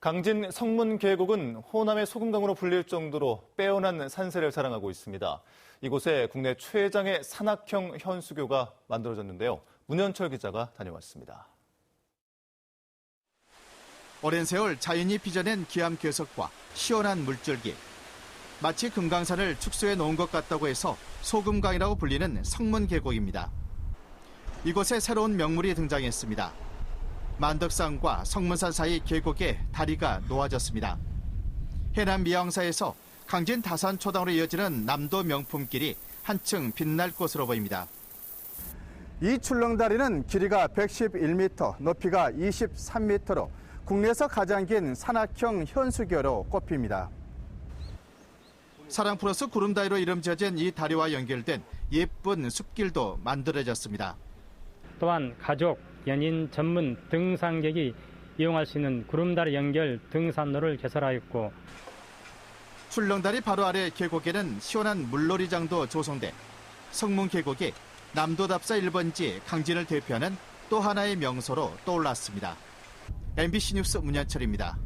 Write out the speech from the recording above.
강진 성문 계곡은 호남의 소금강으로 불릴 정도로 빼어난 산세를 자랑하고 있습니다. 이곳에 국내 최장의 산악형 현수교가 만들어졌는데요. 문현철 기자가 다녀왔습니다. 오랜 세월 자연이 빚어낸 기암 괴석과 시원한 물줄기. 마치 금강산을 축소해 놓은 것 같다고 해서 소금강이라고 불리는 성문 계곡입니다. 이곳에 새로운 명물이 등장했습니다. 만덕산과 성문산 사이 계곡에 다리가 놓아졌습니다. 해남 미양사에서 강진 다산 초당으로 이어지는 남도 명품길이 한층 빛날 것으로 보입니다. 이 출렁다리는 길이가 111m, 높이가 23m로 국내에서 가장 긴 산악형 현수교로 꼽힙니다. 사랑 플러스 구름다리로 이름 지어진 이 다리와 연결된 예쁜 숲길도 만들어졌습니다. 또한 가족, 연인 전문 등산객이 이용할 수 있는 구름다리 연결 등산로를 개설하였고 출렁다리 바로 아래 계곡에는 시원한 물놀이장도 조성돼 성문 계곡이 남도답사 1번지 강진을 대표하는 또 하나의 명소로 떠올랐습니다. MBC 뉴스 문현철입니다.